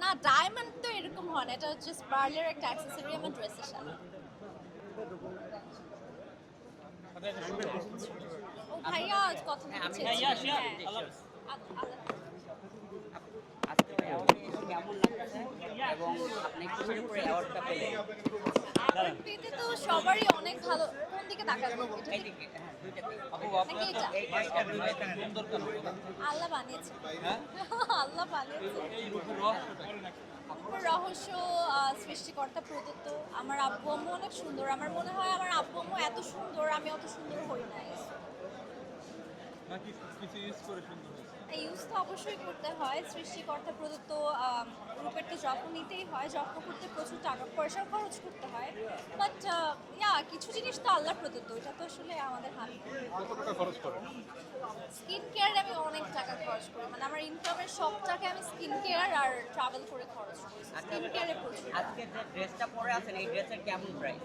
না ডায়মন্ড তো এরকম হয় না এটা জাস্ট পার্লার একটা অ্যাক্সেসরি আমার ড্রেসের সাথে। ও ভাইয়া কথা বলছে। ভাইয়া, শিয়া, হ্যাঁ। আল্লাহ। আ- আল্লাহ আজকে অ্যাওয়ার্ডে কেমন লাগতেছে এবং আপনি কিসের উপরে অ্যাওয়ার্ডটা পেলেন? তো সবারই অনেক ভালো কোন দিকে তাকাবো এটা নাকি এটা? আল্লাহ বানিয়েছে। আল্লাহ বানিয়েছে। রহস্য সৃষ্টিকর্তা, প্রদত্ত। আমার আব্বু আম্মু অনেক সুন্দর। আমার মনে হয় আমার আব্বু আম্মু এত সুন্দর, আমি অত সুন্দর হই নাই। নাকি কিছু ইউজ করে সুন্দর ইউজ তো অবশ্যই করতে হয়। সৃষ্টিকর্তা প্রদত্ত রূপের তো যত্ন নিতেই হয়। যত্ন করতে প্রচুর টাকা পয়সাও খরচ করতে হয়। বাট ইয়া কিছু জিনিস তো আল্লাহ প্রদত্ত। এটা তো আসলে আমাদের হাত। কত টাকা খরচ করে? স্কিন কেয়ারে আমি অনেক টাকা খরচ করি। মানে আমার ইনকামের সব টাকা আমি স্কিন কেয়ার আর ট্রাভেল করে খরচ করি। আজকে যে ড্রেসটা পরে আছেন এই ড্রেসের কেমন প্রাইস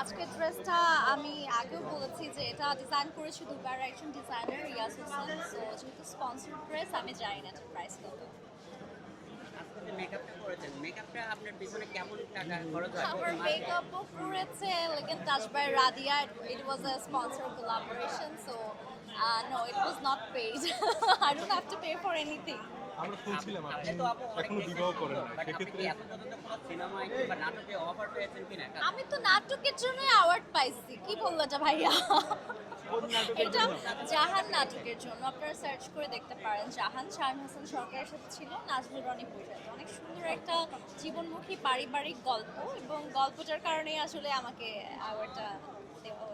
আজকের ড্রেসটা আমি আগেও বলেছি যে এটা ডিজাইন করেছি দুবার একজন ডিজাইনার ইয়াস হোসেন সো যেহেতু স্পন্সর ড্রেস আমি জানি না এটার প্রাইস কত। আমার মেকআপও করেছে লেকিন touch by Radia it was a sponsor collaboration so no it was not paid I don't have to pay for anything আমরা শুনছিলাম আপনি এখনও বিবাহ করেন না। সেক্ষেত্রে আমি তো নাটকের জন্য অ্যাওয়ার্ড পাইছি। কি বলল এটা ভাইয়া? এটা জাহান নাটকের জন্য। আপনারা সার্চ করে দেখতে পারেন। জাহান শাহিন হাসান সরকারের সাথে ছিল নাজমুল রনি পূজা অনেক সুন্দর একটা জীবনমুখী পারিবারিক গল্প এবং গল্পটার কারণেই আসলে আমাকে অ্যাওয়ার্ডটা দেওয়া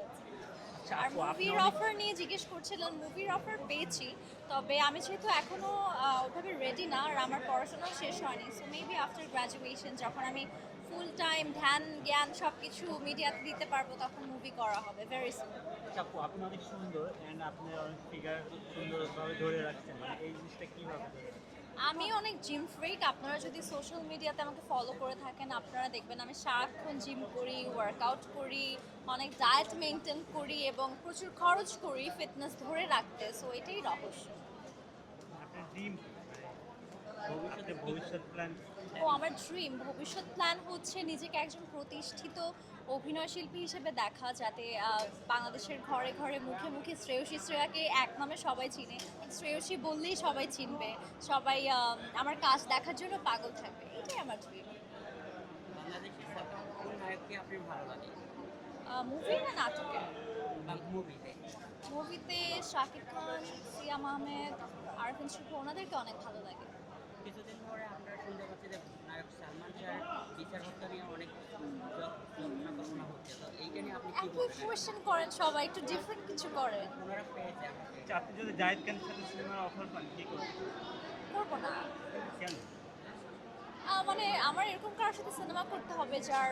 হয়েছে আর মুভির অফার নিয়ে জিজ্ঞেস করছিলেন মুভির অফার পেয়েছি তবে আমি যেহেতু এখনও আহ, ওইভাবে রেডি না আর আমার পড়াশোনাও শেষ হয়নি সো মেবি আফটার গ্র্যাজুয়েশন যখন আমি ফুল টাইম ধ্যান জ্ঞান সব কিছু মিডিয়াতে দিতে পারব তখন মুভি করা হবে ভেরি সুন আপু আপনি অনেক সুন্দর এন্ড আপনি অনেক ফিগার সুন্দরভাবে ধরে রাখছেন মানে এই জিনিসটা কীভাবে ধরে রাখছেন? আমি অনেক জিম ফ্রিক আপনারা যদি সোশ্যাল মিডিয়াতে আমাকে ফলো করে থাকেন আপনারা দেখবেন আমি সারাক্ষণ জিম করি ওয়ার্কআউট করি অনেক ডায়েট মেনটেন করি এবং প্রচুর খরচ করি ফিটনেস ধরে রাখতে। সো এটাই রহস্য। ও আমার ড্রিম ভবিষ্যৎ প্ল্যান হচ্ছে নিজেকে একজন প্রতিষ্ঠিত অভিনয় শিল্পী হিসেবে দেখা যাতে বাংলাদেশের ঘরে ঘরে মুখে মুখে শ্রেয়সী শ্রেয়াকে এক নামে সবাই চিনে। শ্রেয়সী বললেই সবাই চিনবে। সবাই আমার কাজ দেখার জন্য পাগল থাকবে। এটাই আমার ড্রিম মুভি না নাটকে? মুভিতে মুভিতে শাকিব খান সিয়াম আহমেদ আরফিন শুভ ওনাদেরকে অনেক ভালো লাগে। কিছুদিন পরে আমরা এইটা নিয়ে আপনি কি একই বলবেন কোয়েশ্চেন করেন সবাই একটু ডিফারেন্ট কিছু করেন। আচ্ছা আপনি যদি জাহিদ খানের সাথে সিনেমার অফার পান কি করবেন? করব না। কেন? মানে আমার এরকম কারোর সাথে সিনেমা করতে হবে যার